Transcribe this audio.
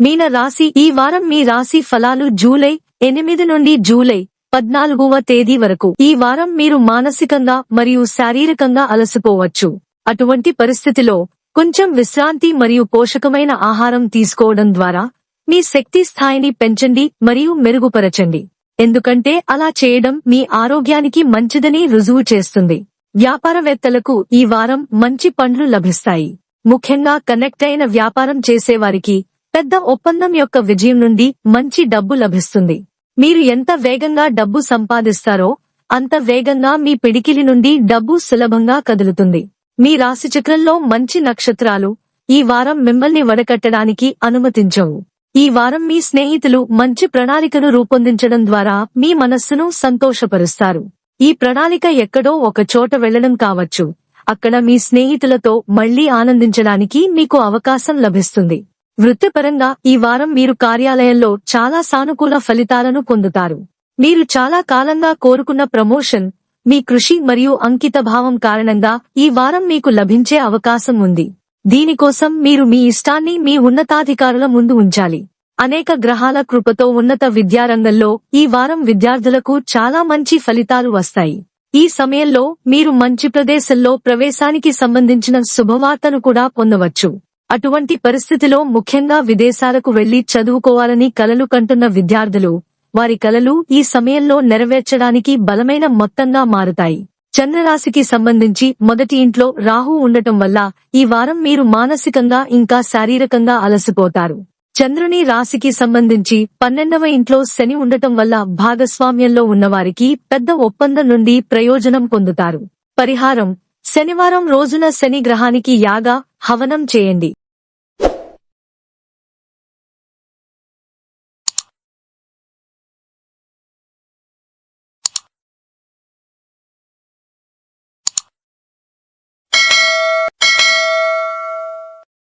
మీన రాశి ఈ వారం మీ రాశి ఫలాలు జూలై ఎనిమిది నుండి జూలై పద్నాలుగవ తేదీ వరకు. ఈ వారం మీరు మానసికంగా మరియు శారీరకంగా అలసిపోవచ్చు. అటువంటి పరిస్థితిలో కొంచెం విశ్రాంతి మరియు పోషకమైన ఆహారం తీసుకోవడం ద్వారా మీ శక్తి స్థాయిని పెంచండి మరియు మెరుగుపరచండి. ఎందుకంటే అలా చేయడం మీ ఆరోగ్యానికి మంచిదని రుజువు చేస్తుంది. వ్యాపారవేత్తలకు ఈ వారం మంచి పండ్లు లభిస్తాయి. ముఖ్యంగా కనెక్ట్ అయిన వ్యాపారం చేసేవారికి పెద్ద ఒప్పందం యొక్క విజయం నుండి మంచి డబ్బు లభిస్తుంది. మీరు ఎంత వేగంగా డబ్బు సంపాదిస్తారో అంత వేగంగా మీ పిడికిలి నుండి డబ్బు సులభంగా కదులుతుంది. మీ రాశిచక్రంలో మంచి నక్షత్రాలు ఈ వారం మిమ్మల్ని వడకట్టడానికి అనుమతించవు. ఈ వారం మీ స్నేహితులు మంచి ప్రణాళికను రూపొందించడం ద్వారా మీ మనస్సును సంతోషపరుస్తారు. ఈ ప్రణాళిక ఎక్కడో ఒక చోట వెళ్ళడం కావచ్చు. అక్కడ మీ స్నేహితులతో మళ్ళీ ఆనందించడానికి మీకు అవకాశం లభిస్తుంది. వృత్తిపరంగా ఈ వారం మీరు కార్యాలయంలో చాలా సానుకూల ఫలితాలను పొందుతారు. మీరు చాలా కాలంగా కోరుకున్న ప్రమోషన్ మీ కృషి మరియు అంకిత భావం కారణంగా ఈ వారం మీకు లభించే అవకాశం ఉంది. దీనికోసం మీరు మీ ఇష్టాన్ని మీ ఉన్నతాధికారుల ముందు ఉంచాలి. అనేక గ్రహాల కృపతో ఉన్నత విద్యారంగంలో ఈ వారం విద్యార్థులకు చాలా మంచి ఫలితాలు వస్తాయి. ఈ సమయంలో మీరు మంచి ప్రదేశంలో ప్రవేశానికి సంబంధించిన శుభవార్తను కూడా పొందవచ్చు. అటువంటి పరిస్థితిలో ముఖ్యంగా విదేశాలకు వెళ్ళి చదువుకోవాలని కలలు కంటున్న విద్యార్థులు వారి కలలు ఈ సమయంలో నెరవేర్చడానికి బలమైన మొత్తంగా మారుతాయి. చంద్రరాశికి సంబంధించి మొదటి ఇంట్లో రాహు ఉండటం వల్ల ఈ వారం మీరు మానసికంగా ఇంకా శారీరకంగా అలసిపోతారు. చంద్రుని రాశికి సంబంధించి పన్నెండవ ఇంట్లో శని ఉండటం వల్ల భాగస్వామ్యంలో ఉన్నవారికి పెద్ద ఒప్పందం నుండి ప్రయోజనం పొందుతారు. పరిహారం. శనివారం రోజున శని గ్రహానికి యాగా హవనం చేయండి.